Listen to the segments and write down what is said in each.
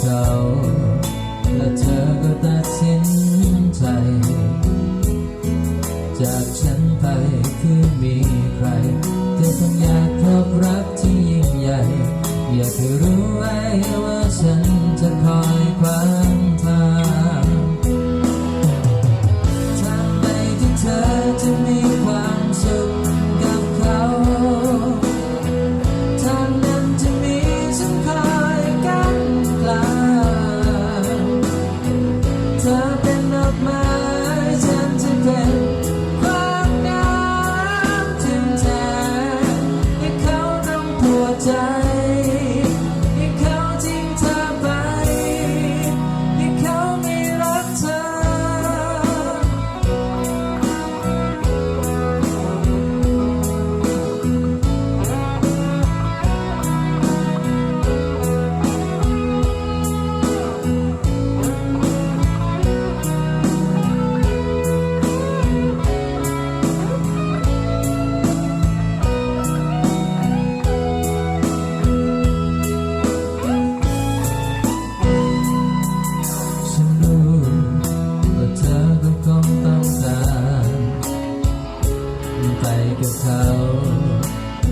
เศร้าและเธอก็ตัดสินใจ จากฉัน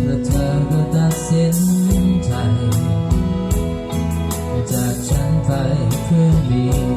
และเธอก็ตัสินใจจากฉันไปเพื่อมี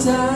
time.